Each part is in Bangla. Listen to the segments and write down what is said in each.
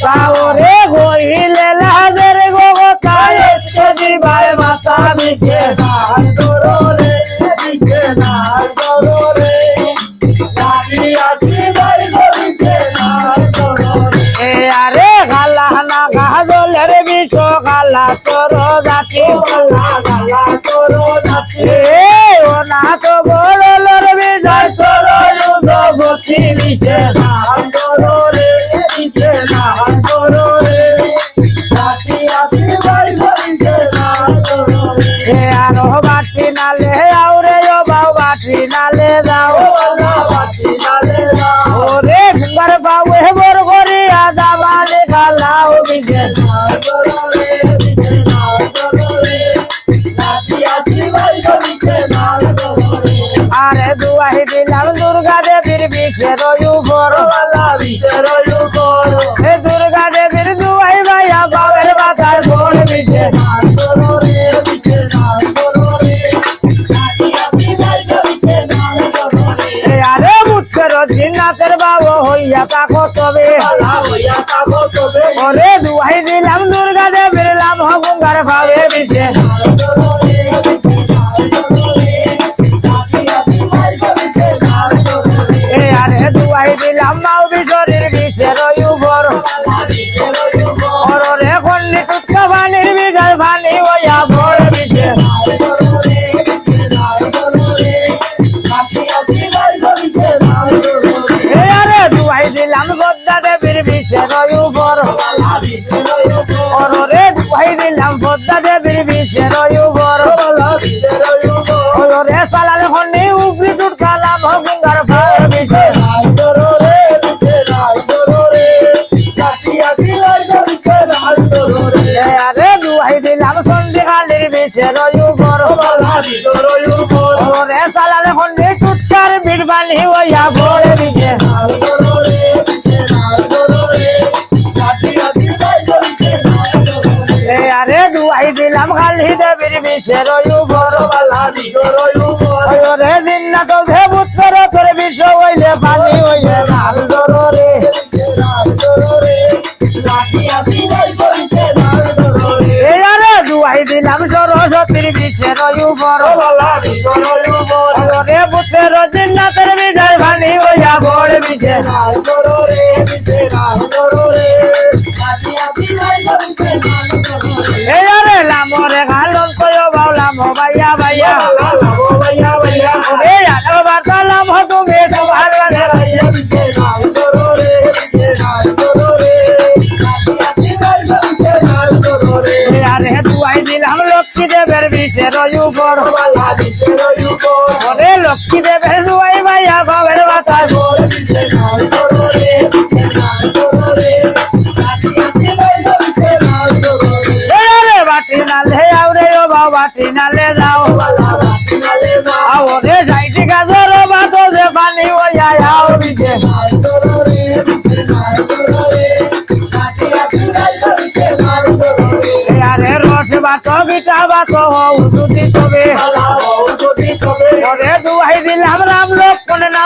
সাওরে হইলে লাদের গো কায়ে যদি ভাই মাথা মিটে না দররে মিটে না দররে। লাগি আছি ভাই মিটে না দররে। এ আরে গালা না গাদলের বিছো গালা তোর জাতি, গালা গালা তোর জাতি। ও না তো বড় লর বিজয় তোর যুদ্ধ বসি মিটে না দেবীর বিছে রয়ু বড় বাংলা ভিতর উপর হে দুর্গা দেবীর দুয়াই ভাইয়া বাবের বাতার দুয়াই দিলাম দুর্গা দেবীর লাভ হগুঙ্গার ভাবে বিছে হইয়া বড় বিছে আন্দোলনে দিছে না আন্দোলনে জাতি আছি ভাই করিছে না আন্দোলনে এ আরে দুয়াই দিলাম গদ্দা দেবীর বালা উপর। ওরে দুয়াই দিলাম উপর। না আন্দোলনে জাতি আছি ভাই করিছে না আন্দোলনে এ আরে দুয়াই দিলাম খালি দেবীর উপর ওরে দিন না তো ভেবুত করে তোর বিশ্ব হইলে পানি হইলে মাল আন্দোলনে দিছে না আন্দোলনে জাতি সরস্বতীর বিছে রয়ু বড় বালা ভিতর উপর ওরে বুথের জিন্নাতের বিজয় পানি হইয়া বড় বিছে আন্দোলনে দিছে না আন্দোলনে জাতি আছি ভাই করিছে না আন্দোলনে এই আরে লামরে গালন কয় বাউলাম ভাইয়া ভাইয়া বালা লাভো ভাইয়া ভাইয়া ওরে আরে বাতালাম তুমি সবার লাগে ভাইয়া দিছে না আন্দোলনে দিছে না আন্দোলনে জাতি আছি ভাই করিছে না আন্দোলনে এই আরে দুয়াই দিলাম লক্ষ্মী দেবের উপর ওরে লক্ষ্মী দেবের দুয়াই ভাইয়া বাবের বাতাস বাটি নালে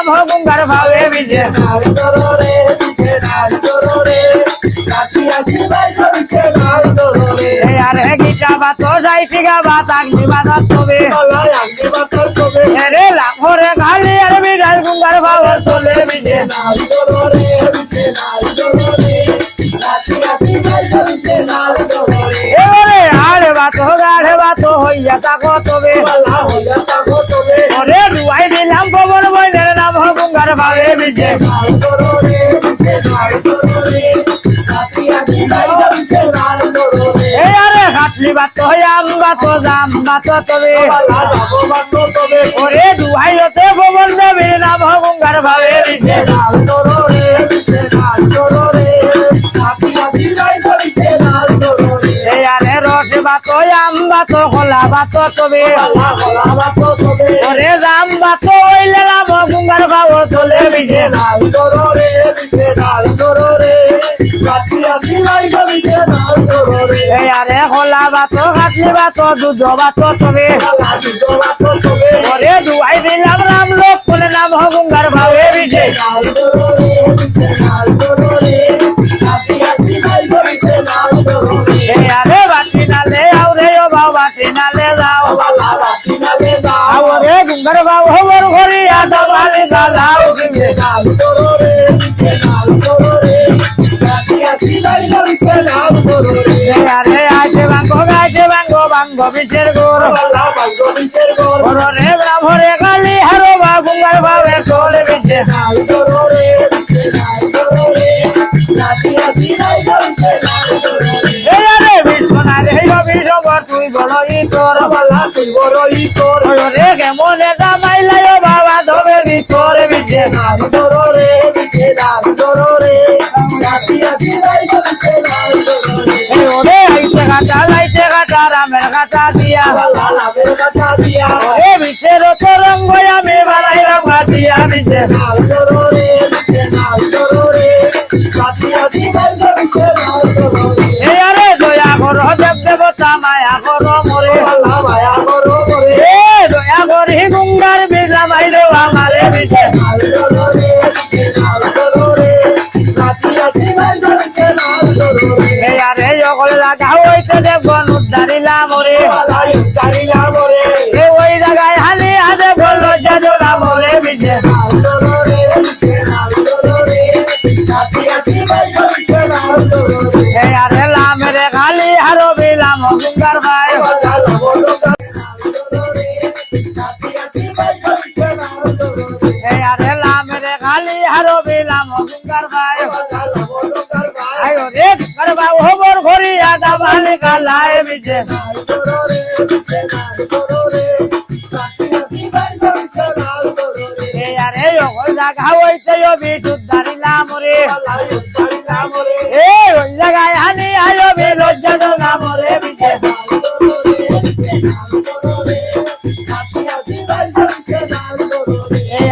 হগুঙ্গার ভাবে বিছে আন্দোলনে দিছে না আন্দোলনে জাতি আছি ভাই করিছে না আন্দোলনে এই আরে গীতা বাতো যাইতে গা বাত আগনি বাতাস বাতর তবে এরে লাখরে গালি আর বিড়াল গুঙ্গার ভাবে চলে বিছে আন্দোলনে দিছে না আন্দোলনে জাতি হগুঙ্গার ভাবে এই আরে খাটলি বাতো আম বাতো জাম বাতো তবে। বালা বাতো, আম বাতো খোলা বাতো তবে বালা হলা ওরে জাম বাতো হইলে নাম হগুঙ্গার ভাবে চলে বিছে আন্দোলনে দিছে না আন্দোলনে জাতি আছি ভাই করিছে না আন্দোলনে এই আরে খোলা বাতো খাটলি বাতো, দুধ বাতো তবে বালা ওরে দুহাই দিলাম, রাম লক্ষণ নাম হগুঙ্গার ভাবে বিছে আন্দোলনে দিছে না আন্দোলনে জাতি আউরে ও বাউ বাটি নালে যাও আউরে গুঙ্গার বাউ হবর ঘরি আদা বালি দালাও দিছে না আন্দোলনে দিছে না আন্দোলনে জাতি আছি ভাই করিছে না আন্দোলনে এই আরে আইছে বাঙ্গো গাই ভবিষ্যের গোর বালা ভাগ্য বিচের গোর। রে ব্রাহ্মণে কালি হারো বা গুঙ্গার ভাবে চলে বিছে নাল করো রে নাল করো রে নাচি নাচি নাই করছে নাল বিশ্বর তুই বড় তোর বালা তুই বড় তোর। রে কেমন এটা মাইলায় বাবা ধবে ভিতরে বিছে নাল করো রে বিচে নাল করো রে। নাচি নাচি নাই করছে নাল রে। আইতে কাটা লাইতে কাটা রামের কাটা দিয়া। লাভের কথা দিয়া। এ বিচের তরঙ্গ আমি বালাই রঙা দিয়া বিছে নাল মাইলো আমারে বিছে নাল করো রে বিচে করো রে নাচি নাচি নাই করছে নাল করো রে এ আরে সকল লাগা হইতে দেবগণ উদ্ধারিলা মরে বালা ইউকারিলা এ ওই জায়গায় হানি হাতে বলল জাদুরা মরে বিছে নাল করো রে বিচে করো রে নাচি নাচি নাই করছে নাল করো রে এ আরে লামেরে খালি হারো বিলাম গুঙ্গার হারো বিলাম গুঙ্গার ভাই। ভাই আয়ো রে কালায় বিছে নাল করো রে। নাচি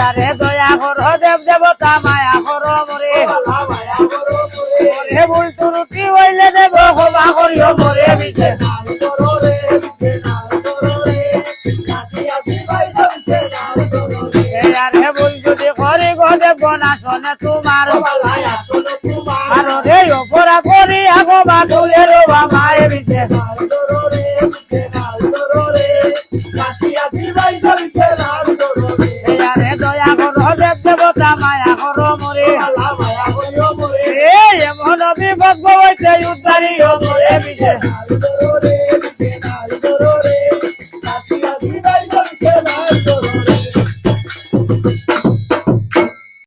আরে দয়া কর দেব দেবতা, মায়া কর মরে। মরে ভুল ত্রুটি হইলে দেব, ক্ষমা করিও মরে বিজে আরে ভুল যদি করি গো দেব, না শোনে তোমার উদ্ধারিও মরে বিছে